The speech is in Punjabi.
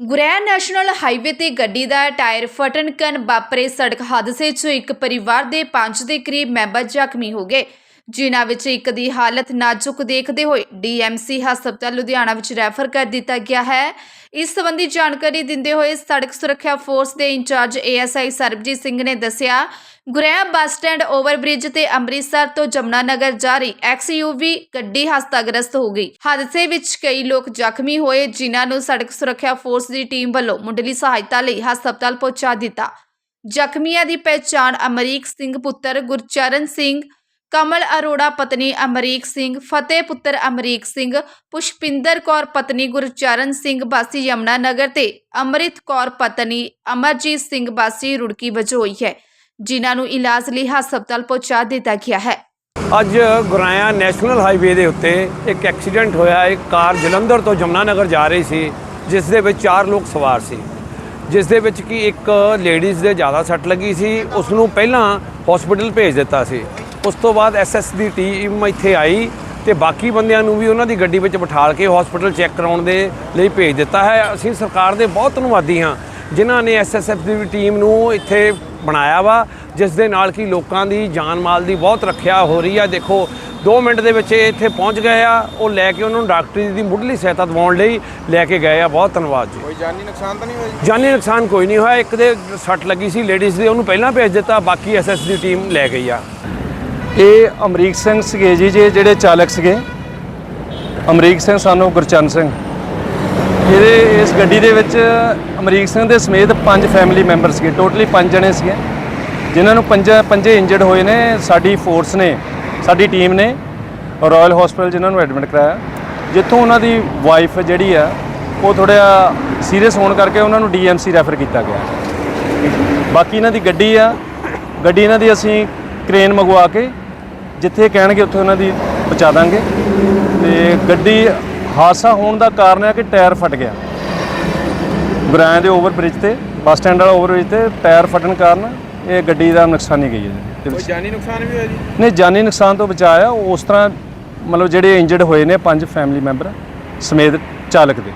ਗੁਰੈਆ ਨੈਸ਼ਨਲ ਹਾਈਵੇ ਤੇ ਗੱਡੀ ਦਾ ਟਾਇਰ ਫਟਣ ਕਾਰਨ ਵਾਪਰੇ ਸੜਕ ਹਾਦਸੇ 'ਚ ਇੱਕ ਪਰਿਵਾਰ ਦੇ 5 ਦੇ ਕਰੀਬ ਮੈਂਬਰ ਜ਼ਖਮੀ ਹੋ ਗਏ। ਜਿਨ੍ਹਾਂ ਵਿੱਚ ਇੱਕ ਦੀ ਹਾਲਤ ਨਾਜ਼ੁਕ ਦੇਖਦੇ ਹੋਏ ਡੀਐਮਸੀ ਹਸਪਤਾਲ ਲੁਧਿਆਣਾ ਵਿੱਚ ਰੈਫਰ ਕਰ ਦਿੱਤਾ ਗਿਆ ਹੈ। ਇਸ ਸੰਬੰਧੀ ਜਾਣਕਾਰੀ ਦਿੰਦੇ ਹੋਏ ਸੜਕ ਸੁਰੱਖਿਆ ਫੋਰਸ ਦੇ ਇੰਚਾਰਜ ਏਐਸਆਈ ਸਰਬਜੀਤ ਸਿੰਘ ਨੇ ਦੱਸਿਆ, ਗੁਰੈਆ ਬੱਸ ਸਟੈਂਡ ਓਵਰਬ੍ਰਿਜ ਤੇ ਅੰਮ੍ਰਿਤਸਰ ਤੋਂ ਜਮਨਾ ਨਗਰ ਜਾ ਰਹੀ ਐਕਸਯੂਵੀ ਗੱਡੀ ਹਸਤਾਗ੍ਰਸਤ ਹੋ ਗਈ। ਹਾਦਸੇ ਵਿੱਚ ਕਈ ਲੋਕ ਜ਼ਖਮੀ ਹੋਏ, ਜਿਨ੍ਹਾਂ ਨੂੰ ਸੜਕ ਸੁਰੱਖਿਆ ਫੋਰਸ ਦੀ ਟੀਮ ਵੱਲੋਂ ਮੁੱਢਲੀ ਸਹਾਇਤਾ ਲਈ ਹਸਪਤਾਲ ਪਹੁੰਚਾ ਦਿੱਤਾ। ਜ਼ਖਮੀਆਂ ਦੀ ਪਹਿਚਾਣ ਅਮਰੀਕ ਸਿੰਘ ਪੁੱਤਰ ਗੁਰਚਰਨ ਸਿੰਘ ਕਮਲ ਅਰੋੜਾ, ਪਤਨੀ ਅਮਰੀਕ ਸਿੰਘ, ਫਤਿਹ ਪੁੱਤਰ ਅਮਰੀਕ ਸਿੰਘ, ਪੁਸ਼ਪਿੰਦਰ ਕੌਰ, ਪਤਨੀ ਗੁਰਚਰਨ ਸਿੰਘ, ਬਾਸੀ ਯਮਨਾ ਨਗਰ ਤੇ ਅੰਮ੍ਰਿਤ ਕੌਰ, ਪਤਨੀ ਅਮਰਜੀਤ ਸਿੰਘ, ਬਾਸੀ ਰੁੜਕੀ ਵਜੋਂ ਹੈ, ਜਿਨ੍ਹਾਂ ਨੂੰ ਇਲਾਜ ਲਈ ਹਸਪਤਾਲ ਪਹੁੰਚਾ ਦਿੱਤਾ ਗਿਆ ਹੈ। ਅੱਜ ਗੁਰਾਇਆ ਨੈਸ਼ਨਲ ਹਾਈਵੇ ਦੇ ਉੱਤੇ ਇੱਕ ਐਕਸੀਡੈਂਟ ਹੋਇਆ। ਇੱਕ ਕਾਰ ਜਲੰਧਰ ਤੋਂ ਜਮਨਾ ਨਗਰ ਜਾ ਰਹੀ ਸੀ, ਜਿਸ ਦੇ ਵਿੱਚ ਚਾਰ ਲੋਕ ਸਵਾਰ ਸੀ। ਜਿਸ ਦੇ ਵਿੱਚ ਕਿ ਇੱਕ ਲੇਡੀਜ਼ ਦੇ ਜ਼ਿਆਦਾ ਸੱਟ ਲੱਗੀ ਸੀ। ਉਸ ਨੂੰ ਪਹਿਲਾਂ ਹਸਪੀਟਲ ਭੇਜ ਦਿੱਤਾ ਸੀ। ਉਸ ਤੋਂ ਬਾਅਦ ਐਸਐਸ ਦੀ ਟੀਮ ਇੱਥੇ ਆਈ ਤੇ ਬਾਕੀ ਬੰਦਿਆਂ ਨੂੰ ਵੀ ਉਹਨਾਂ ਦੀ ਗੱਡੀ ਵਿੱਚ ਬਿਠਾਲ ਕੇ ਹਸਪੀਟਲ ਚੈੱਕ ਕਰਾਉਣ ਦੇ ਲਈ ਭੇਜ ਦਿੱਤਾ ਹੈ। ਅਸੀਂ ਸਰਕਾਰ ਦੇ ਬਹੁਤ ਧੰਨਵਾਦੀ ਹਾਂ ਜਿਨ੍ਹਾਂ ਨੇ ਐਸਐਸਐਫ ਦੀ ਟੀਮ ਨੂੰ ਇੱਥੇ ਬਣਾਇਆ ਵਾ ਜਿਸ ਦੇ ਨਾਲ ਕਿ ਲੋਕਾਂ ਦੀ ਜਾਨ ਮਾਲ ਦੀ ਬਹੁਤ ਰੱਖਿਆ ਹੋ ਰਹੀ ਆ। ਦੇਖੋ 2 ਮਿੰਟ ਦੇ ਵਿੱਚ ਇਹ ਇੱਥੇ ਪਹੁੰਚ ਗਏ ਆ ਉਹ ਲੈ ਕੇ ਉਹਨਾਂ ਨੂੰ ਡਾਕਟਰੀ ਦੀ ਮੁੱਢਲੀ ਸਹਾਇਤਾ ਦਿਵਾਉਣ ਲਈ ਲੈ ਕੇ ਗਏ ਆ। ਬਹੁਤ ਧੰਨਵਾਦ ਜੀ। ਕੋਈ ਜਾਨੀ ਨੁਕਸਾਨ ਤਾਂ ਨਹੀਂ ਹੋਇਆ ਜੀ? ਜਾਨੀ ਨੁਕਸਾਨ ਕੋਈ ਨਹੀਂ ਹੋਇਆ। ਇੱਕ ਦੇ ਸੱਟ ਲੱਗੀ ਸੀ ਲੇਡੀਜ਼ ਦੇ ਉਹਨੂੰ ਪਹਿਲਾਂ ਭੇਜ ਦਿੱਤਾ ਬਾਕੀ ਐਸਐਸ ਦੀ ਟੀਮ ਲੈ ਗਈ ਆ। ਇਹ ਅਮਰੀਕ ਸਿੰਘ ਸੀਗੇ ਜੀ, ਜੇ ਜਿਹੜੇ ਚਾਲਕ ਸੀਗੇ। ਅਮਰੀਕ ਸਿੰਘ, ਸਾਨੂੰ ਗੁਰਚਰਨ ਸਿੰਘ। ਇਹਦੇ, ਇਸ ਗੱਡੀ ਦੇ ਵਿੱਚ ਅਮਰੀਕ ਸਿੰਘ ਦੇ ਸਮੇਤ ਪੰਜ ਫੈਮਿਲੀ ਮੈਂਬਰ ਸੀਗੇ। ਟੋਟਲੀ ਪੰਜ ਜਣੇ ਸੀਗੇ। ਜਿਨ੍ਹਾਂ ਨੂੰ ਪੰਜ, ਪੰਜੇ ਇੰਜਰਡ ਹੋਏ ਨੇ। ਸਾਡੀ ਫੋਰਸ ਨੇ, ਸਾਡੀ ਟੀਮ ਨੇ ਰਾਇਲ ਹਸਪੀਟਲ ਜਿਨ੍ਹਾਂ ਨੂੰ ਐਡਮਿਟ ਕਰਾਇਆ। ਜਿੱਥੋਂ ਉਹਨਾਂ ਦੀ ਵਾਈਫ ਜਿਹੜੀ ਆ, ਉਹ ਥੋੜ੍ਹਾ ਸੀਰੀਅਸ ਹੋਣ ਕਰਕੇ ਉਹਨਾਂ ਨੂੰ ਡੀਐਮਸੀ ਰੈਫਰ ਕੀਤਾ ਗਿਆ। ਬਾਕੀ ਇਹਨਾਂ ਦੀ ਗੱਡੀ ਆ। ਗੱਡੀ ਇਹਨਾਂ ਦੀ ਅਸੀਂ ਕ੍ਰੇਨ ਮੰਗਵਾ ਕੇ ਜਿੱਥੇ ਕਹਿਣਗੇ ਉੱਥੇ ਉਹਨਾਂ ਦੀ ਪਹੁੰਚਾ ਦਾਂਗੇ। ਤੇ ਗੱਡੀ ਹਾਦਸਾ ਹੋਣ ਦਾ ਕਾਰਨ ਹੈ ਕਿ ਟਾਇਰ ਫਟ ਗਿਆ। ਗੁਰਾਇਆ ਦੇ ਓਵਰ ਬ੍ਰਿਜ ਤੇ ਬੱਸ ਸਟੈਂਡ ਵਾਲਾ ਓਵਰ ਬ੍ਰਿਜ ਤੇ ਟਾਇਰ ਫਟਣ ਕਾਰਨ ਇਹ ਗੱਡੀ ਦਾ ਨੁਕਸਾਨੀ ਗਈ ਹੈ ਜੀ। ਕੋਈ ਜਾਨੀ ਨੁਕਸਾਨ ਵੀ ਹੋਇਆ ਜੀ? ਨਹੀਂ ਜਾਨੀ ਨੁਕਸਾਨ ਤੋਂ ਬਚਾਇਆ ਉਸ ਤਰ੍ਹਾਂ ਮਤਲਬ ਜਿਹੜੇ ਇੰਜਰਡ ਹੋਏ ਨੇ ਪੰਜ ਫੈਮਿਲੀ ਮੈਂਬਰ ਸਮੇਤ ਚਾਲਕ ਦੇ।